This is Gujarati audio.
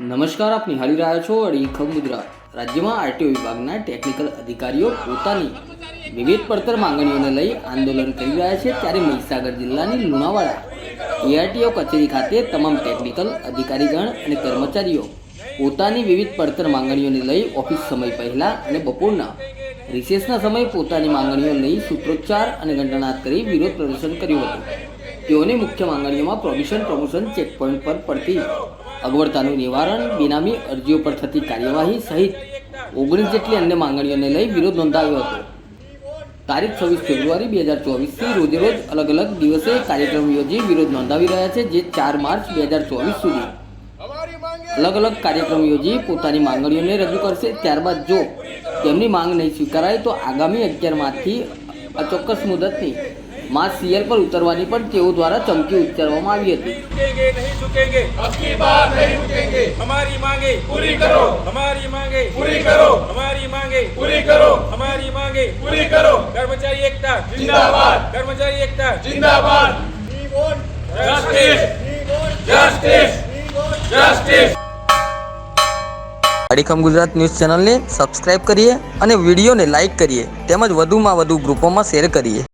નમસ્કાર, આપ નિહાળી રહ્યા છો અડીખમ ગુજરાત. રાજ્યમાં આરટીઓ વિભાગના ટેકનિકલ અધિકારીઓ પોતાની વિવિધ પડતર માંગણીઓને લઈ આંદોલન કરી રહ્યા છે ત્યારે મહીસાગર જિલ્લાની લુણાવાડા એઆરટીઓ કચેરી ખાતે તમામ ટેકનિકલ અધિકારીગણ અને કર્મચારીઓ પોતાની વિવિધ પડતર માંગણીઓને લઈ ઓફિસ સમય પહેલાં અને બપોરના રિસેસના સમયે પોતાની માંગણીઓ લઈ સૂત્રોચ્ચાર અને ઘંટાનાદ કરી વિરોધ પ્રદર્શન કર્યું હતું. તેઓની મુખ્ય માંગણીઓમાં પ્રોવિશન પ્રમોશન ચેકપોઇન્ટ પર પડતી અગવડતાનું નિવારણ, બેનામી અરજીઓ પર થતી કાર્યવાહી સહિત ઓગણીસ જેટલી અન્ય માંગણીઓને લઈ વિરોધ નોંધાવ્યો હતો. તારીખ છવ્વીસ ફેબ્રુઆરી બે હજાર ચોવીસથી રોજે રોજ અલગ અલગ દિવસે કાર્યક્રમ યોજી વિરોધ નોંધાવી રહ્યા છે, જે ચાર માર્ચ બે હજાર ચોવીસ સુધી. અલગ અલગ કાર્યક્રમ યોજી પોતાની માંગણીઓને રજૂ કરશે, ત્યારબાદ જો તેમની માંગ નહીં સ્વીકારાય, તો આગામી અગિયાર માર્ચથી અચોક્કસ મુદતની માં સીએલ પર ઉતરવાની પણ તેઓ દ્વારા ચમકી ઉચ્ચારવામાં આવી હતી. નહીં ઝુકેંગે અબકી અમારી માંગે પૂરી પૂરી કરો. અમારી માંગે. પૂરી કરો. અમારી પૂરી કરો. કર્મચારી એકતા. જિંદાબાદ. કર્મચારી એકતા. જિંદાબાદ. અડીખમ ગુજરાત ન્યૂઝ ચેનલને સબસ્ક્રાઇબ કરીએ અને વિડીયોને લાઇક કરીએ. તેમજ વધુમાં વધુ ગ્રુપોમાં શેર કરીએ.